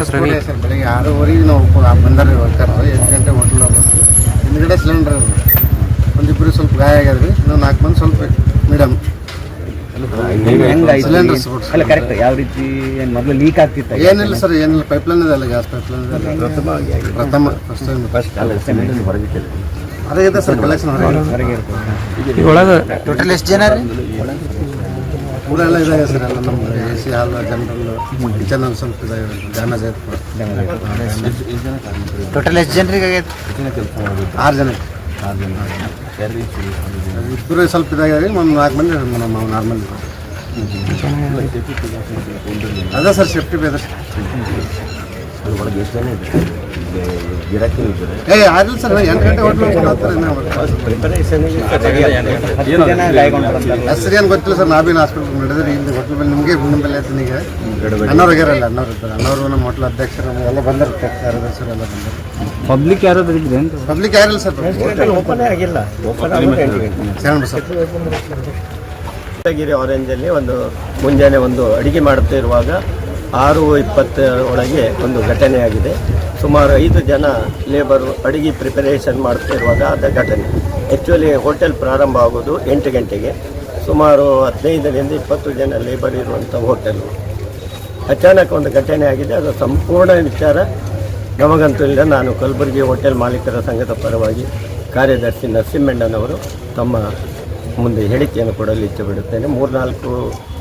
Sir ಬೆಳಿಗ್ಗೆ ಆರೂವರೆಗೆ ನಾವು ಬಂದರಿ ವರ್ಕರ್ ಎಂಟು ಗಂಟೆ ಹೋಟ್ಲ್ ಹಿಂದ್ಗಡೆ ಸಿಲಿಂಡರ್ ಒಂದಿಬ್ಬರು ಸ್ವಲ್ಪ ಗಾಯ ಆಗ್ಯದ್ರಿ ಇನ್ನೂ ನಾಲ್ಕು ಮಂದಿ ಸ್ವಲ್ಪ ಮೇಡಮ್. ಅಲ್ಲ ಕರೆಕ್ಟ್ ಯಾವ ರೀತಿ ಏನ್ ಮೊದಲು ಲೀಕ್ ಆಗ್ತಿತ್ತ ಏನಿಲ್ಲ ಸರ್ ಏನಿಲ್ಲ. ಪೈಪ್ಲೈನ್ ಇದೆ ಅಲ್ಲ ಗ್ಯಾಸ್ ಪೈಪ್ ಲೈನ್ ಪ್ರಥಮ ಫಸ್ಟ್ ಟೈಮ್ ಅದೇ ಇದೆ ಸರ್ ಕಲೆಕ್ಷನ್ ಹೊರಗೆ ಟೋಟಲ್ ಎಷ್ಟು ಜನ ರೀ? ಎಲ್ಲ ಇದಾವೆ ಸರ್ ಎಲ್ಲ ನಮ್ಮ A C hall general kitchen ಒಂದು ಸ್ವಲ್ಪ ಇದಾವೆ ಡ್ಯಾಮೇಜ್ ಆಯ್ತು ಟೋಟಲ್ ಎಷ್ಟು ಜನರಿಗೆ ಆಗೈತೆ? ಆರು ಜನ. ಇಬ್ಬರು ಸ್ವಲ್ಪ ಇದಾಗ್ಯಾವ ಒಂದು ನಾಲ್ಕು ಮಂದಿ ನಮ್ಮ ನಾರ್ಮಲ್ ಅದೇ ಸರ್ ಸೇಫ್ಟಿ ಬೇರೆ ಏ ಆಗಿಲ್ಲ ಸರ್ ಎಂಟು ಗಂಟೆ ಹೋಟ್ಲು ಹೆಸರು ಏನು ಗೊತ್ತಿಲ್ಲ ಸರ್ ನಾವಿನ ಹಾಸ್ಪಿಟಲ್ ನಡೆದ್ರೆ ಇಲ್ಲಿ ಹೋಟ್ಲ್ ಮೇಲೆ ನಿಮಗೆ ನಿಮ್ಮಲ್ಲಿ ಮೇಲೆ ಈಗ ಅಣ್ಣವ್ರು ಇರಲ್ಲ ಅಣ್ಣವ್ರು ಇರ್ತಾರೆ ಅಣ್ಣವರು ನಮ್ಮ ಹೋಟ್ಲ್ ಅಧ್ಯಕ್ಷರು ಎಲ್ಲ ಬಂದರು. ಕಾರ್ಯದರ್ಶರು ಎಲ್ಲ ಬಂದರು ಪಬ್ಲಿಕ್ ಯಾರಾದ್ರೂ ಇದ್ರೆ ಪಬ್ಲಿಕ್ ಯಾರಿಲ್ಲ ಸರ್ ಓಪನ್ ಆಗಿಲ್ಲ. ಸರ್ ಗಿರಿ ಆರೆಂಜಲ್ಲಿ ಒಂದು ಮುಂಜಾನೆ ಒಂದು ಅಡಿಗೆ ಮಾಡುತ್ತಾ ಇರುವಾಗ ಆರು ಇಪ್ಪತ್ತರ ಒಳಗೆ ಒಂದು ಘಟನೆಯಾಗಿದೆ. ಸುಮಾರು ಐದು ಜನ ಲೇಬರು ಅಡುಗೆ ಪ್ರಿಪರೇಷನ್ ಮಾಡ್ತಿರುವಾಗ ಆದ ಘಟನೆ. ಆ್ಯಕ್ಚುಲಿ ಹೋಟೆಲ್ ಪ್ರಾರಂಭ ಆಗೋದು ಎಂಟು ಗಂಟೆಗೆ. ಸುಮಾರು ಹದಿನೈದರಿಂದ ಇಪ್ಪತ್ತು ಜನ ಲೇಬರ್ ಇರುವಂಥ ಹೋಟೆಲು ಅಚಾನಕ್ ಒಂದು ಘಟನೆ ಆಗಿದೆ. ಅದು ಸಂಪೂರ್ಣ ವಿಚಾರ. ನಮಗಂತೂ ಇಲ್ಲ. ನಾನು ಕಲಬುರಗಿ ಹೋಟೆಲ್ ಮಾಲೀಕರ ಸಂಘದ ಪರವಾಗಿ ಕಾರ್ಯದರ್ಶಿ ನರಸಿಂಹಣ್ಣನವರು ತಮ್ಮ ಮುಂದೆ ಹೇಳಿಕೆಯನ್ನು ಕೊಡಲು ಇಚ್ಛೆ ಬಿಡುತ್ತೇನೆ ಮೂರ್ನಾಲ್ಕು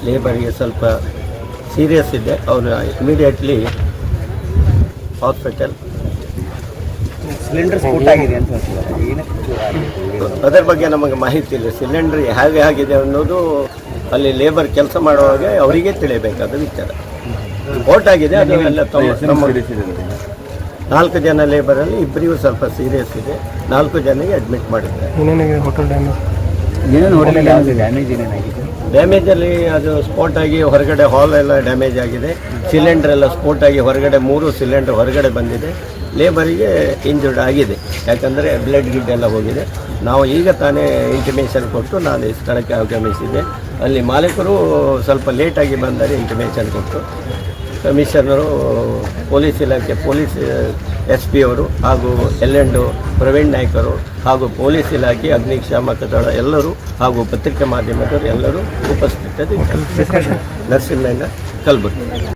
ಲೇಬರಿಗೆ ಸ್ವಲ್ಪ ಸೀರಿಯಸ್ ಇದೆ. ಅವರು ಇಮಿಡಿಯೇಟ್ಲಿ ಹಾಸ್ಪಿಟಲ್ ಸಿಲಿಂಡರ್ ಸ್ಫೋಟ ಆಗಿದೆ ಅಂತ ಹೇಳ್ತಿದ್ದಾರೆ. ಏನಕ್ಕೆ ಅದರ ಬಗ್ಗೆ ನಮಗೆ ಮಾಹಿತಿ ಇಲ್ಲ. ಸಿಲಿಂಡರ್ ಹೇಗೆ ಆಗಿದೆ ಅನ್ನೋದು ಅಲ್ಲಿ ಲೇಬರ್ ಕೆಲಸ ಮಾಡುವಾಗ ಅವರಿಗೆ ತಿಳಿಯಬೇಕಾದ ವಿಚಾರ. ಓಟ್ ಆಗಿದೆ. ಅದು ಎಲ್ಲ ತಮ್ಮ ತಮ್ಮ ನಾಲ್ಕು ಜನ ಲೇಬರಲ್ಲಿ ಇಬ್ಬರಿಗೂ ಸ್ವಲ್ಪ ಸೀರಿಯಸ್ ಇದೆ. ನಾಲ್ಕು ಜನಗೆ ಅಡ್ಮಿಟ್ ಮಾಡಿದ್ದಾರೆ. ಏನೇನು ಹೋಟೆಲ್ ಡ್ಯಾಮೇಜ್ ಏನೇನಾಗಿದೆ? ಡ್ಯಾಮೇಜಲ್ಲಿ ಅದು ಸ್ಪಾಟ್ ಆಗಿ ಹೊರಗಡೆ ಹಾಲ್ ಎಲ್ಲ ಡ್ಯಾಮೇಜ್ ಆಗಿದೆ. ಸಿಲಿಂಡರ್ ಎಲ್ಲ ಸ್ಪಾಟ್ ಆಗಿ ಹೊರಗಡೆ ಮೂರು ಸಿಲಿಂಡರ್ ಹೊರಗಡೆ ಬಂದಿದೆ. ಲೇಬರಿಗೆ ಇಂಜುರ್ಡ್ ಆಗಿದೆ. ಯಾಕಂದರೆ ಬ್ಲಡ್ ಗಿಡ್ ಎಲ್ಲ ಹೋಗಿದೆ. ನಾವು ಈಗ ತಾನೇ ಇಂಟಿಮೇಷನ್ ಕೊಟ್ಟು ನಾನು ಈ ಸ್ಥಳಕ್ಕೆ ಆಗಮಿಸಿದ್ದೆ. ಅಲ್ಲಿ ಮಾಲೀಕರು ಸ್ವಲ್ಪ ಲೇಟಾಗಿ ಬಂದರೆ ಇಂಟಿಮೇಷನ್ ಕೊಟ್ಟು ಕಮಿಷನರು ಪೊಲೀಸ್ ಇಲಾಖೆ ಪೊಲೀಸ್ ಎಸ್ ಪಿ ಅವರು ಹಾಗೂ ಎಲ್ ಎಂಡು ಪ್ರವೀಣ್ ನಾಯ್ಕರು ಹಾಗೂ ಪೊಲೀಸ್ ಇಲಾಖೆ ಅಗ್ನಿಶಾಮಕ ದಳ ಎಲ್ಲರೂ ಹಾಗೂ ಪತ್ರಿಕಾ ಮಾಧ್ಯಮದವರು ಎಲ್ಲರೂ ಉಪಸ್ಥಿತರಿದ್ದರು. ನರಸಿಂಹಣ್ಣ ಕಲಬುರಗಿ.